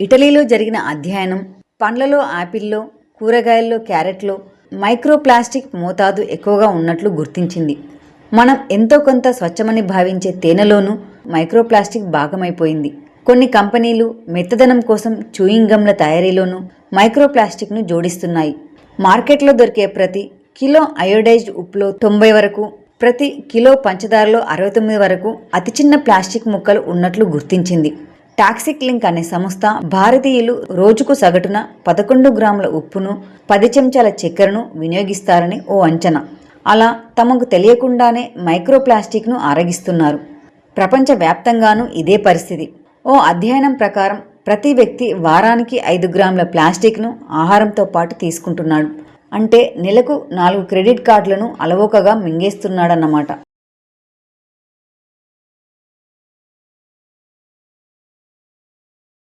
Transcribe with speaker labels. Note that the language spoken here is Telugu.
Speaker 1: ఇటలీలో జరిగిన అధ్యయనం పండ్లలో ఆపిల్లో కూరగాయల్లో క్యారెట్లో మైక్రోప్లాస్టిక్ మోతాదు ఎక్కువగా ఉన్నట్లు గుర్తించింది. మనం ఎంతో కొంత స్వచ్ఛమని భావించే తేనెలోనూ మైక్రోప్లాస్టిక్ భాగమైపోయింది. కొన్ని కంపెనీలు మెత్తదనం కోసం చూయింగ్ గమ్ల తయారీలోనూ మైక్రోప్లాస్టిక్ను జోడిస్తున్నాయి. మార్కెట్లో దొరికే ప్రతి కిలో అయోడైజ్డ్ ఉప్పులో తొంభై వరకు ప్రతి కిలో పంచదారలో అరవై తొమ్మిది వరకు అతి చిన్న ప్లాస్టిక్ ముక్కలు ఉన్నట్లు గుర్తించింది. టాక్సిక్ లింక్ అనే సంస్థ భారతీయులు రోజుకు సగటున పదకొండు గ్రాముల ఉప్పును పది చెంచాల చక్కెరను వినియోగిస్తారని ఓ అంచనా. అలా తమకు తెలియకుండానే మైక్రోప్లాస్టిక్ను ఆరగిస్తున్నారు. ప్రపంచవ్యాప్తంగానూ ఇదే పరిస్థితి. ఓ అధ్యయనం ప్రకారం ప్రతి వ్యక్తి వారానికి ఐదు గ్రాముల ప్లాస్టిక్ను ఆహారంతో పాటు తీసుకుంటున్నాడు. అంటే నెలకు నాలుగు క్రెడిట్ కార్డులను అలవోకగా మింగేస్తున్నాడన్నమాట.